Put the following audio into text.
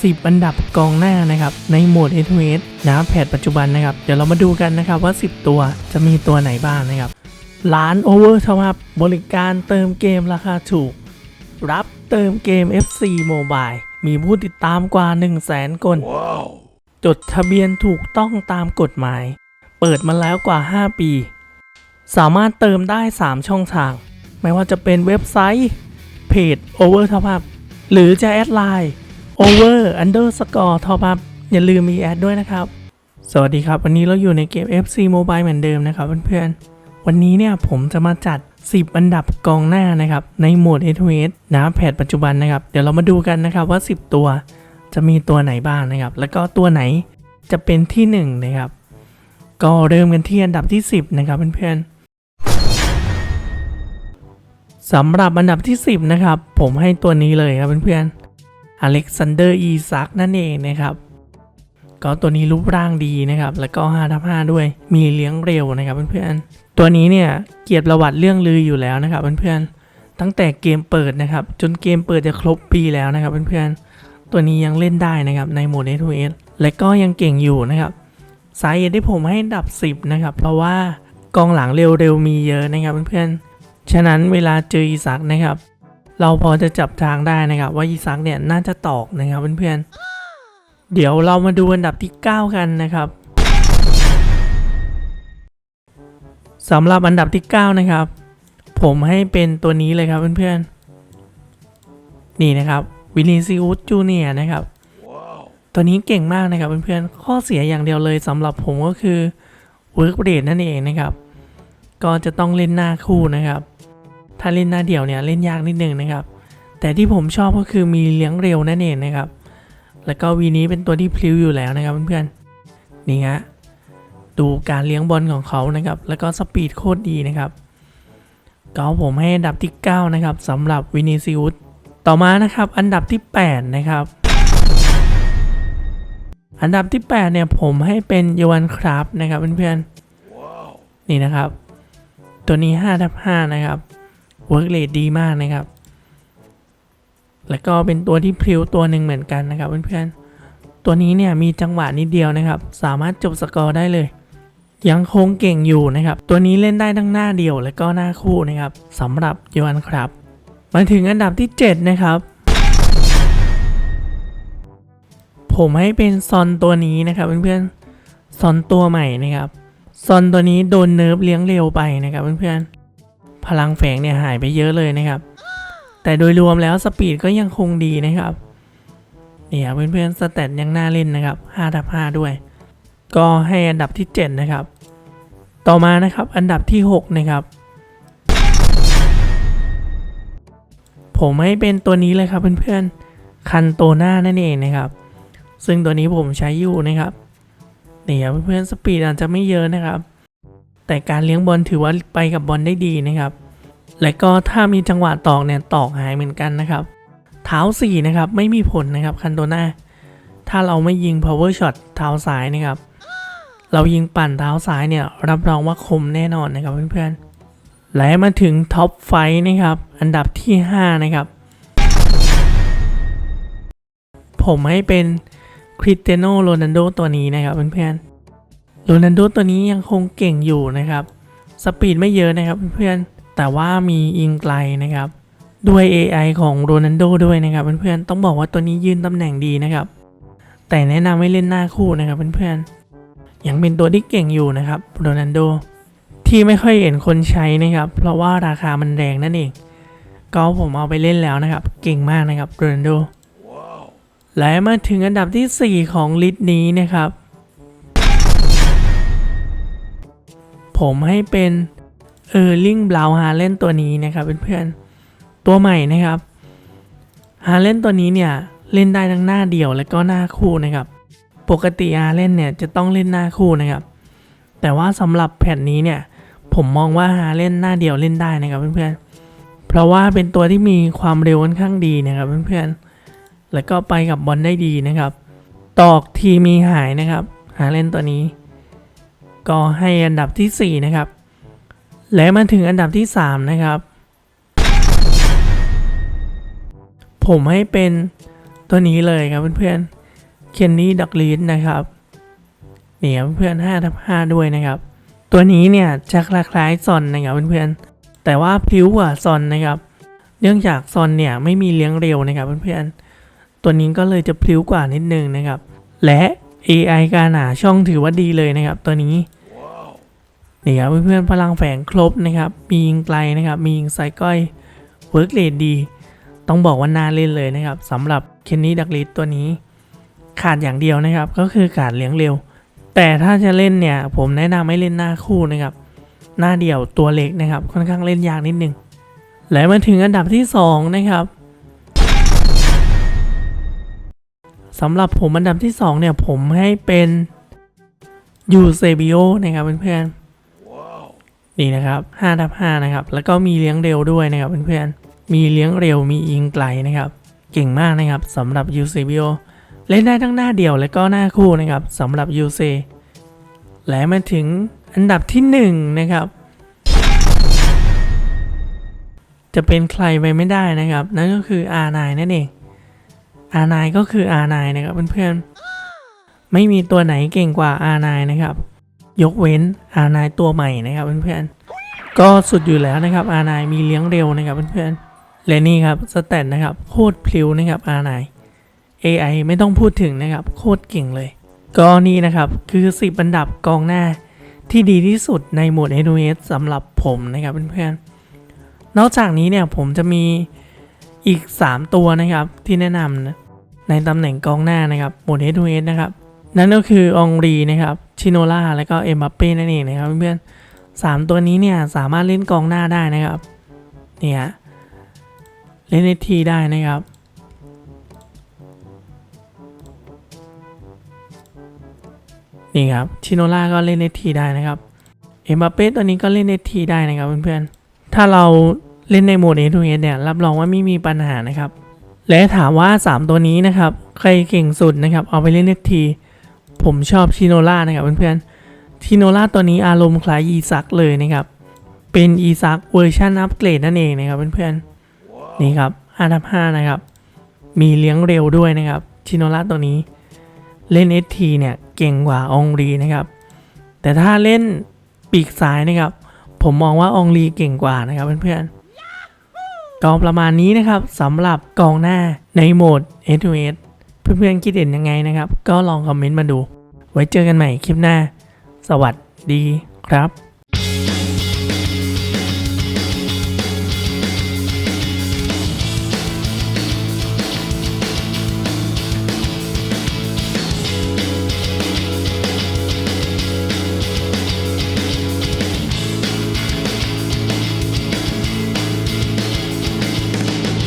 10 อันดับกองหน้านะครับในโหมด a อ s นะแพทปัจจุบันนะครับ เดี๋ยวเรามาดูกันนะครับว่า 10 ตัวจะมีตัวไหนบ้างนะครับร้านโอเวอร์ท็อปบริการเติมเกมราคาถูก รับเติมเกม FC Mobile มีผู้ติดตามกว่า 1 0 0 0 0แสนคนจดทะเบียนถูกต้องตามกฎหมาย เปิดมาแล้วกว่า 5 ปี สามารถเติมได้ 3 ช่องทาง ไม่ว่าจะเป็นเว็บไซต์ เพจ Over Top Up หรือจะแอดไลน์ Over Underscore Top Up อย่าลืมมีแอดด้วยนะครับ สวัสดีครับ วันนี้เราอยู่ในเกม FC Mobile เหมือนเดิมนะครับเพื่อนๆ วันนี้เนี่ยผมจะมาจัด 10 อันดับกองหน้านะครับ ในโหมด a อ s นะแพทปัจจุบันนะครับ เดี๋ยวเรามาดูกันนะครับว่า 10 ตัวจะมีตัวไหนบ้างนะครับ แล้วก็ตัวไหนจะเป็นที่ 1 นะครับ ก็เริ่มกันที่อันดับที่ 10 นะครับเพื่อนๆสำหรับอันดับที่ 10 นะครับ ผมให้ตัวนี้เลยครับเพื่อนๆ อเล็กซานเดอร์อีซักนั่นเองนะครับก็ตัวนี้รูปร่างดีนะครับ แล้วก็5ทับ5ด้วย มีเลี้ยงเร็วนะครับเพื่อนๆ ตัวนี้เนี่ยเกียรติประวัติเรื่องลืออยู่แล้วนะครับเพื่อนๆ ตั้งแต่เกมเปิดนะครับ จนเกมเปิดจะครบปีแล้วนะครับเพื่อนๆ ตัวนี้ยังเล่นได้นะครับในโหมด a อ s และก็ยังเก่งอยู่นะครับสาเหตุที่ผมให้อันดับ 10 นะครับ เพราะว่ากองหลังเร็วๆมีเยอะนะครับเพื่อนๆ ฉะนั้นเวลาเจออีซักนะครับ เราพอจะจับทางได้นะครับ ว่าอีซักเนี่ยน่าจะตอกนะครับเพื่อนๆ เดี๋ยวเรามาดูอันดับที่ 9 กันนะครับสำหรับอันดับที่ 9 นะครับ ผมให้เป็นตัวนี้เลยครับเพื่อนๆ นี่นะครับวินิซิอุสจูเนียนะครับ ตัวนี้เก่งมากนะครับเพื่อนๆ ข้อเสียอย่างเดียวเลยสำหรับผมก็คือ work rate นั่นเองนะครับ ก็จะต้องเล่นหน้าคู่นะครับ ถ้าเล่นหน้าเดี่ยวเนี่ยเล่นยากนิดนึงนะครับ แต่ที่ผมชอบก็คือมีเลี้ยงเร็วนั่นเองนะครับ แล้วก็วีนี้เป็นตัวที่พลิ้วอยู่แล้วนะครับเพื่อนๆ นี่ฮะ ดูการเลี้ยงบอลของเขานะครับ แล้วก็สปีดโคตรดีนะครับก็ผมให้อันดับที่ 9 นะครับสำหรับวินิซิอุสต่อมานะครับ อันดับที่ 8 นะครับ อันดับที่ 8 เนี่ยผมให้เป็นยวันครับนะครับเพื่อนๆ นี่นะครับ ตัวนี้5ทับ5นะครับ work rate ดีมากนะครับ แล้วก็เป็นตัวที่พริ้วตัวหนึ่งเหมือนกันนะครับเพื่อนๆ ตัวนี้เนี่ยมีจังหวะนิดเดียวนะครับ สามารถจบสกอร์ได้เลย ยังคงเก่งอยู่นะครับ ตัวนี้เล่นได้ทั้งหน้าเดียวและก็หน้าคู่นะครับสำหรับยวันครับ มาถึงอันดับที่ 7 นะครับ ผมให้เป็นซอนตัวนี้นะครับเพื่อนๆซอนตัวใหม่นะครับซอนตัวนี้โดนเนิร์ฟเลี้ยงเร็วไปนะครับเพื่อนๆ พลังแฝงเนี่ยหายไปเยอะเลยนะครับ แต่โดยรวมแล้วสปีดก็ยังคงดีนะครับเนี่ยเพื่อนๆสแตทยังน่าเล่นนะครับ5ทับ 5 ด้วย ก็ให้อันดับที่ 7 นะครับ ต่อมานะครับอันดับที่ 6 นะครับ ผมให้เป็นตัวนี้เลยครับเพื่อนๆคันโตหน้านั่นเองนะครับ ซึ่งตัวนี้ผมใช้อยู่นะครับเนี่ครับเพื่อนๆสปีดอาจจะไม่เยอะนะครับ แต่การเลี้ยงบอลถือว่าไปกับบอลได้ดีนะครับ และก็ถ้ามีจังหวะตอกเนี่ยตอกหายเหมือนกันนะครับ เท้าสี่นะครับไม่มีผลนะครับคันโตหน้าถ้าเราไม่ยิง power shot เท้าซ้ายนะครับ เรายิงปั่นเท้าซ้ายเนี่ยรับรองว่าคมแน่นอนนะครับเพื่อนๆ และมาถึงท็อปไฟนะครับ อันดับที่ 5 นะครับ ผมให้เป็นคริสเตียโนโรนัลโดตัวนี้นะครับเพื่อนๆ โรนัลโดตัวนี้ยังคงเก่งอยู่นะครับ สปีดไม่เยอะนะครับเพื่อนๆ แต่ว่ามีอิงไกลนะครับ ด้วย AI ของโรนัลโดด้วยนะครับเพื่อนๆ ต้องบอกว่าตัวนี้ยืนตำแหน่งดีนะครับ แต่แนะนำให้เล่นหน้าคู่นะครับเพื่อนๆ ยังเป็นตัวที่เก่งอยู่นะครับโรนัลโดที่ไม่ค่อยเห็นคนใช้นะครับ เพราะว่าราคามันแรงนั่นเอง ก็ผมเอาไปเล่นแล้วนะครับ เก่งมากนะครับโรนัลโดและมาถึงอันดับที่ 4 ของลิสต์นี้นะครับ ผมให้เป็นเออร์ลิงบราวฮาเลนตัวนี้นะครับเพื่อนๆตัวใหม่นะครับฮาเลนตัวนี้เนี่ยเล่นได้ทั้งหน้าเดี่ยวและก็หน้าคู่นะครับ ปกติฮาเลนเนี่ยจะต้องเล่นหน้าคู่นะครับ แต่ว่าสำหรับแผ่นนี้เนี่ยผมมองว่าฮาเล่นหน้าเดียวเล่นได้นะครับเพื่อนๆเพราะว่าเป็นตัวที่มีความเร็วค่อนข้างดีนะครับเพื่อนๆแล้วก็ไปกับบอลได้ดีนะครับ ตอกทีมีหายนะครับฮาเล่นตัวนี้ ก็ให้อันดับที่ 4 นะครับ และมาถึงอันดับที่ 3 นะครับ ผมให้เป็นตัวนี้เลยครับเพื่อนๆเคนนี่ดักลีดนะครับเนี่ยเพื่อนๆ5ทับ5ด้วยนะครับ ตัวนี้เนี่ยจะคล้ายๆซอนนะครับเพื่อนๆแต่ว่าพลิ้วกว่าซอนนะครับ เนื่องจากซอนเนี่ยไม่มีเลี้ยงเร็วนะครับเพื่อนๆตัวนี้ก็เลยจะพลิ้วกว่านิดนึงนะครับ และ AI การหาช่องถือว่าดีเลยนะครับ ตัวนี้นี่ครับเพื่อนๆพลังแฝงครบนะครับ มียิงไกลนะครับ มียิงไซก้อยเวิร์กเรทดี ต้องบอกว่าน่าเล่นเลยนะครับสำหรับเคนนี่ดักลิสตัวนี้ ขาดอย่างเดียวนะครับ ก็คือขาดเลี้ยงเร็ว แต่ถ้าจะเล่นเนี่ย ผมแนะนำให้เล่นหน้าคู่นะครับ หน้าเดี่ยวตัวเล็กนะครับ ค่อนข้างเล่นยากนิดนึงและมาถึงอันดับที่ 2 นะครับ สำหรับผมอันดับที่ 2 เนี่ย ผมให้เป็นยูเซบิโอนะครับเพื่อนๆนี่นะครับ5ทับ5นะครับ แล้วก็มีเลี้ยงเร็วด้วยนะครับเพื่อนๆมีเลี้ยงเร็วมียิงไกลนะครับ เก่งมากนะครับสำหรับยูเซบิโอเล่นได้ทั้งหน้าเดี่ยวและก็หน้าคู่นะครับสำหรับยูเซและมาถึงอันดับที่1นะครับจะเป็นใครไปไม่ได้นะครับ นั่นก็คือ R9 นั่นเอง R9 ก็คือ R9 นะครับเพื่อนๆ ไม่มีตัวไหนเก่งกว่า R9 นะครับ ยกเว้น R9 ตัวใหม่นะครับเพื่อนๆ ก็สุดอยู่แล้วนะครับ R9 มีเลี้ยงเร็วนะครับเพื่อนๆ และนี่ครับสแตทนะครับโคตรพลิ้วนะครับ R9 AI ไม่ต้องพูดถึงนะครับโคตรเก่งเลย ก็นี่นะครับคือ 10 อันดับกองหน้าที่ดีที่สุดในโหมด a อ s สำหรับผมนะครับเพื่อนๆ นอกจากนี้เนี่ยผมจะมีอีก 3 ตัวนะครับที่แนะนำนะ ในตำแหน่งกองหน้านะครับโหมด a อ s นะครับ นั่นก็คือองรีนะครับ ชิโนล่า และก็เอ็มบัปเป้นั่นเองนะครับเพื่อนๆสามตัวนี้เนี่ยสามารถเล่นกองหน้าได้นะครับ เนี่ยเล่นในทีได้นะครับ นี่ครับ ชิโนล่าก็เล่นในทีได้นะครับ เอ็มบัปเป้ตัวนี้ก็เล่นในทีได้นะครับเพื่อนๆ ถ้าเราเล่นในโหมด A to S เนี่ยรับรองว่าไม่มีปัญหานะครับ และถามว่า 3 ตัวนี้นะครับ ใครเก่งสุดนะครับ เอาไปเล่นในที ผมชอบชิโนล่านะครับเพื่อนๆชิโนล่าตัวนี้อารมณ์คล้ายอีซักเลยนะครับ เป็นอีซักเวอร์ชันอัปเกรดนั่นเองนะครับเพื่อนๆนี่ครับ5ทับ5นะครับ มีเลี้ยงเร็วด้วยนะครับชิโนล่าตัวนี้ เล่น ST เนี่ยเก่งกว่าองรีนะครับ แต่ถ้าเล่นปีกซ้ายนะครับ ผมมองว่าองรีเก่งกว่านะครับเพื่อนๆ ก็ประมาณนี้นะครับสำหรับกองหน้าในโหมด s 2 s เพื่อนๆคิดเห็นยังไงนะครับ ก็ลองคอมเมนต์มาดู ไว้เจอกันใหม่คลิปหน้า สวัสดีครับ